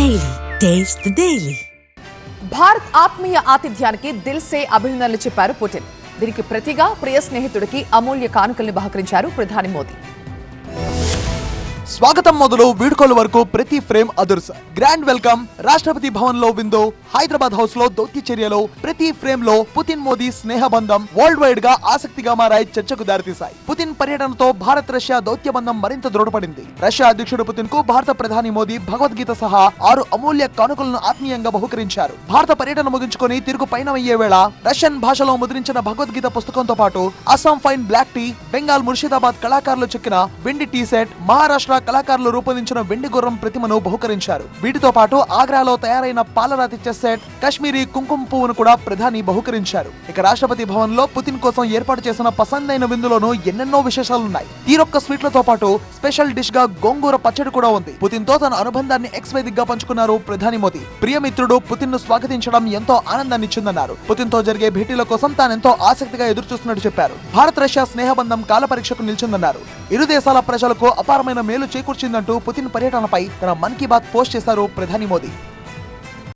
Daily taste daily Bharat ఆత్మీయ ఆతిథ్యానికి దిల్ సే అభినందనలు చెప్పారు పుటిన్ దీనికి ప్రతిగా ప్రియ స్నేహితుడికి అమూల్య కానుకల్ని బహకరించారు ప్రధాని మోదీ. స్వాగతం మొదలు వీడుకోలు వరకు ప్రతి ఫ్రేమ్ అదుర్స్. గ్రాండ్ వెల్కమ్ రాష్ట్రపతి భవన్లో విందో హైదరాబాద్ హౌస్లో దౌత్య చర్యలో ప్రతి ఫ్రేమ్లో పుతిన్ మోదీ స్నేహ బంధం వరల్డ్ వైడ్గా ఆసక్తిగా మారాయి చర్చకు దారితీశాయి. పుతిన్ పర్యటనతో భారత్ రష్యా దౌత్య బంధం మరింత దృఢపడింది. రష్యా అధ్యక్షుడు పుతిన్కు భారత ప్రధాని మోదీ భగవద్గీత సహా ఆరు అమూల్య కానుకలను ఆత్మీయంగా బహుకరించారు. భారత పర్యటన ముగించుకొని తిరుగు పయనమయ్యే వేళ రష్యన్ భాషలో ముద్రించిన భగవద్గీత పుస్తకంతో పాటు Assam fine black tea Bengal Murshidabad కళాకారులు చెక్కిన వెండి టీ సెట్ మహారాష్ట్ర కళాకారులు రూపొందించిన వెండి గుర్రం ప్రతిమను బహుకరించారు. వీటితో పాటు ఆగ్రాలో తయారైన పాలరాతి చెస్ సెట్ కశ్మీరీ కుంకుమ పువ్వును కూడా ప్రధాని బహుకరించారు. ఇక రాష్ట్రపతి భవన్లో పుతిన్ కోసం ఏర్పాటు చేసిన పసందైన విందులోనూ ఎన్నెన్నో విశేషాలున్నాయి. తీరొక్క స్వీట్లతో పాటు స్పెషల్ డిష్గా గోంగూర పచ్చడి కూడా ఉంది. పుతిన్తో తన అనుబంధాన్ని ఎక్స్ వేదికగా పంచుకున్నారు ప్రధాని మోదీ. ప్రియమిత్రుడు పుతిన్ను స్వాగతించడం ఎంతో ఆనందాన్నిచ్చిందన్నారు పుతిన్తో జరిగే భేటీల కోసం తానెంతో ఆసక్తిగా ఎదురు చూస్తున్నట్టు చెప్పారు. భారత్ రష్యా స్నేహబంధం కాల పరీక్షకు నిలిచిందన్నారు. ఇరు దేశాల ప్రజలకు అపారమైన మేలు చేకూర్చిందంటూ పుతిన్ పర్యటనపై తన మన్ కీ బాత్ పోస్ట్ చేశారు ప్రధాని మోదీ.